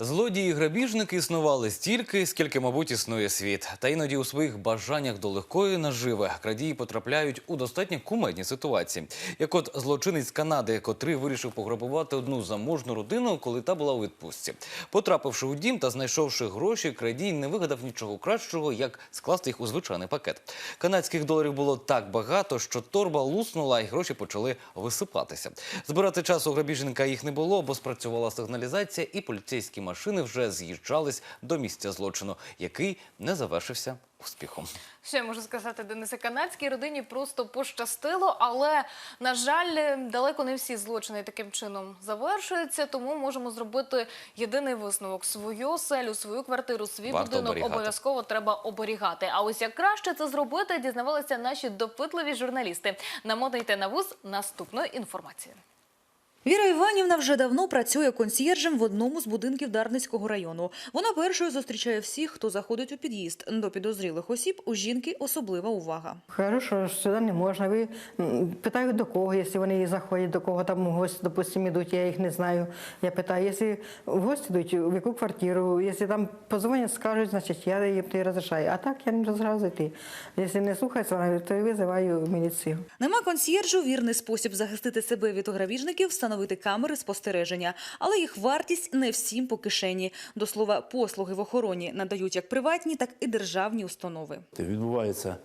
Злодії і грабіжники існували стільки, скільки, мабуть, існує світ. Та іноді у своїх бажаннях до легкої наживи крадії потрапляють у достатньо кумедні ситуації. Як от злочинець Канади, котрий вирішив пограбувати одну заможну родину, коли та була у відпустці. Потрапивши у дім та знайшовши гроші, крадій не вигадав нічого кращого, як скласти їх у звичайний пакет. Канадських доларів було так багато, що торба луснула і гроші почали висипатися. Збирати час у грабіжника їх не було, бо спрацювала сигналізація, і поліцейські машини вже з'їжджались до місця злочину, який не завершився успіхом. Що я можу сказати, Денисе, канадській родині просто пощастило, але на жаль, далеко не всі злочини таким чином завершуються. Тому можемо зробити єдиний висновок: свою оселю, свою квартиру, свій Варто будинок оберігати. обов'язково треба оберігати. А ось як краще це зробити, дізнавалися наші допитливі журналісти. Намотайте на вуз наступною інформацією. Віра Іванівна вже давно працює консьєржем в одному з будинків Дарницького району. Вона першою зустрічає всіх, хто заходить у під'їзд. До підозрілих осіб у жінки особлива увага. Кажу, що сюди не можна. Ви питаю до кого, якщо вони заходять, до кого там гості, допустим, ідуть, я їх не знаю. Я питаю, якщо гості йдуть, в яку квартиру, якщо там позвонять, скажуть, значить я їм не розрішаю. А так я не розражаю зайти. Якщо не слухаються, вони, то я визиваю міліцію. Нема консьєржу вірний спосіб захистити себе від грабіжників – встановити камери спостереження. Але їх вартість не всім по кишені. До слова, послуги в охороні надають як приватні, так і державні установи. Відбувається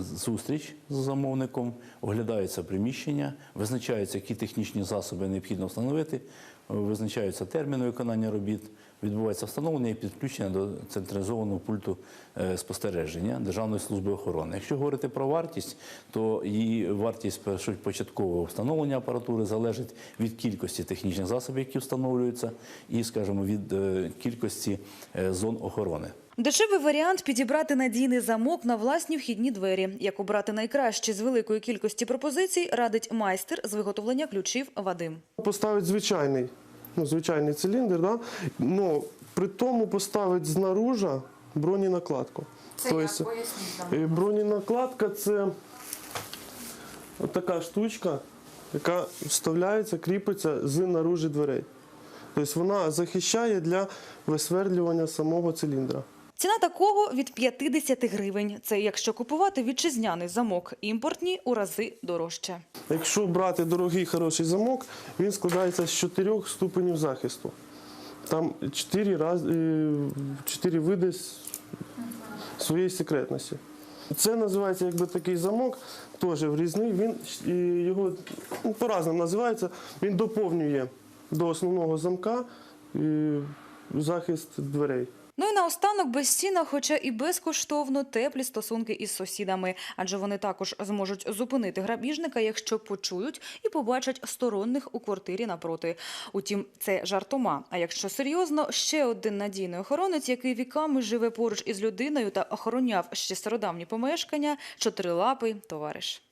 зустріч з замовником, оглядаються приміщення, визначаються, які технічні засоби необхідно встановити, визначаються терміни виконання робіт, відбувається встановлення і підключення до централізованого пульту е, спостереження Державної служби охорони. Якщо говорити про вартість, то її вартість початкового встановлення апаратури залежить від кількості технічних засобів, які встановлюються, і, скажімо, від е, кількості е, зон охорони. Дешевий варіант – підібрати надійний замок на власні вхідні двері. Як обрати найкращі з великої кількості пропозицій, радить майстер з виготовлення ключів Вадим. Поставить звичайний, ну, звичайний циліндр, да? но при тому поставить знаружи броненакладку. Тобто, е, броненакладка це така штучка, яка вставляється, кріпиться з наружі дверей. Тобто вона захищає для висвердлювання самого циліндра. Ціна такого від 50 гривень. Це якщо купувати вітчизняний замок. Імпортні у рази дорожче. Якщо брати дорогий хороший замок, він складається з чотирьох ступенів захисту. Там чотири, раз, е, чотири види своєї секретності. Це називається такий замок, теж врізний. Е, його ну, по-разному називається. Він доповнює до основного замка е, захист дверей. Ну і наостанок безцінно, хоча і безкоштовно теплі стосунки із сусідами, адже вони також зможуть зупинити грабіжника, якщо почують і побачать сторонних у квартирі напроти. Утім, це жартома. А якщо серйозно, ще один надійний охоронець, який віками живе поруч із людиною та охороняв ще стародавні помешкання, чотирилапий товариш.